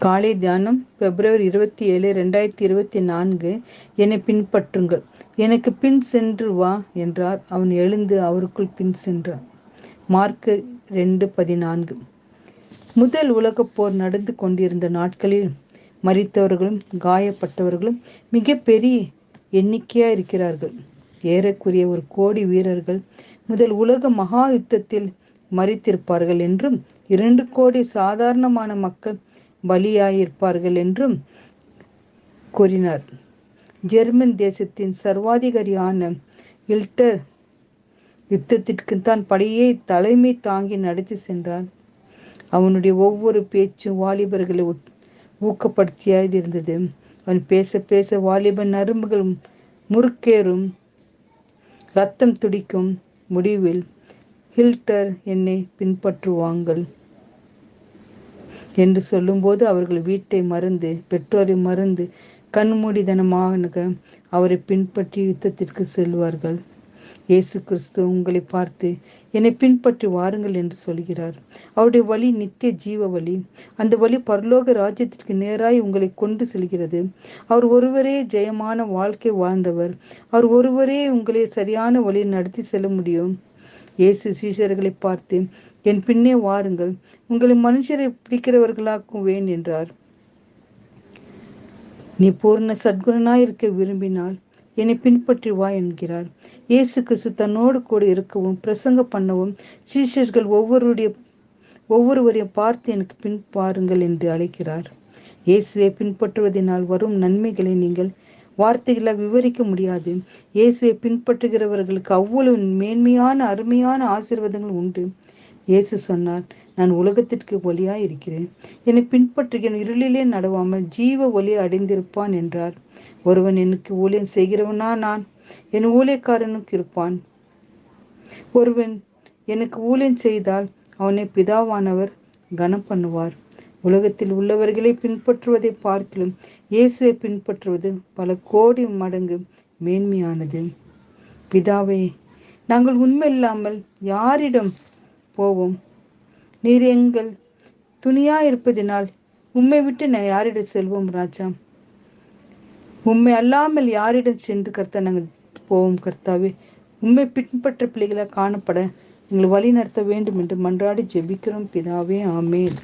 காலை தியானம் பிப்ரவரி இருபத்தி ஏழு ரெண்டாயிரத்தி இருபத்தி நான்கு. என்னை பின்பற்றுங்கள். எனக்கு பின் சென்று வா என்றார். அவன் எழுந்து அவருக்குள் பின் சென்றான். மார்க்கு ரெண்டு பதினான்கு. முதல் உலகப் போர் நடந்து கொண்டிருந்த நாட்களில் மறித்தவர்களும் காயப்பட்டவர்களும் மிக பெரிய எண்ணிக்கையாக இருக்கிறார்கள் ஏறக்குரிய ஒரு கோடி வீரர்கள் முதல் உலக மகா யுத்தத்தில் மறித்திருப்பார்கள் என்றும் இரண்டு கோடி சாதாரணமான மக்கள் பலியாயிருப்பார்கள் என்றும் கூறினார். ஜெர்மன் தேசத்தின் சர்வாதிகாரியான ஹில்டர் யுத்தத்திற்கு தான் படையை தலைமை தாங்கி நடத்தி சென்றார். அவனுடைய ஒவ்வொரு பேச்சும் வாலிபர்களை ஊக்கப்படுத்தியது இருந்தது அவன் பேச பேச வாலிபன் நரம்புகள் முறுக்கேறும் ரத்தம் துடிக்கும் முடிவில் ஹில்டர் என்னை பின்பற்றுவாங்கள். என்று சொல்லும்போது அவர்கள் வீட்டை மறந்து பெற்றோரை மறந்து கண்மூடிதனமாக அவரை பின்பற்றி யுத்தத்திற்கு செல்வார்கள். இயேசு கிறிஸ்து உங்களை பார்த்து என்னை பின்பற்றி வாருங்கள் என்று சொல்கிறார். அவருடைய வழி நித்திய ஜீவ வழி. அந்த வழி பரலோக ராஜ்யத்திற்கு நேராய் உங்களை கொண்டு செல்கிறது. அவர் ஒருவரே ஜெயமான வாழ்க்கை வாழ்ந்தவர். அவர் ஒருவரே உங்களை சரியான வழியில் நடத்தி செல்ல முடியும். இயேசு சீசர்களை பார்த்து என் பின்னே வாருங்கள். உங்களை மனுஷரை பிடிக்கிறவர்களாக்குவேன் என்றார். நீ பூர்ண சத்குணனாய் இருக்க விரும்பினால் என்னை பின்பற்றி வா என்கிறார். இயேசு கிறிஸ்து தன்னோடு கூட இருக்கவும் பிரசங்க பண்ணவும் சீஷர்கள் ஒவ்வொருடைய ஒவ்வொருவரையும் பார்த்து எனக்கு பின் பாருங்கள் என்று அழைக்கிறார். இயேசுவை பின்பற்றுவதனால் வரும் நன்மைகளை நீங்கள் வார்த்தைகளால் விவரிக்க முடியாது. இயேசுவை பின்பற்றுகிறவர்களுக்கு அவ்வளவு மேன்மையான அருமையான ஆசீர்வாதங்கள் உண்டு. இயேசு சொன்னார் நான் உலகத்திற்கு ஒளியாய் இருக்கிறேன் என்னை பின்பற்றுகிறேன் இருளிலே நடவாமல் ஜீவ ஒளி அடைந்திருப்பான் என்றார். ஒருவன் எனக்கு ஊழியம் செய்கிறவனா நான்? என் ஊழியக்காரனுக்கு இருப்பான். ஒருவன் எனக்கு ஊழியம் செய்தால் அவனை பிதாவானவர் கனம் பண்ணுவார். உலகத்தில் உள்ளவர்களை பின்பற்றுவதை பார்க்கிலும் இயேசுவை பின்பற்றுவது பல கோடி மடங்கு மேன்மையானது. பிதாவே நாங்கள் உண்மை இல்லாமல் யாரிடம் போவோம். நீர் எங்கள் துணியா இருப்பதினால் உம்மை விட்டு நான் யாரிடம் செல்வோம் ராஜா. உண்மை அல்லாமல் யாரிடம் சென்று கர்த்தா நாங்கள் போவோம் கர்த்தாவே. உண்மை பின்பற்ற பிள்ளைகளாக காணப்பட எங்களை வழி நடத்த வேண்டும் என்று மன்றாடி ஜெபிக்கிறோம் பிதாவே. ஆமேன்.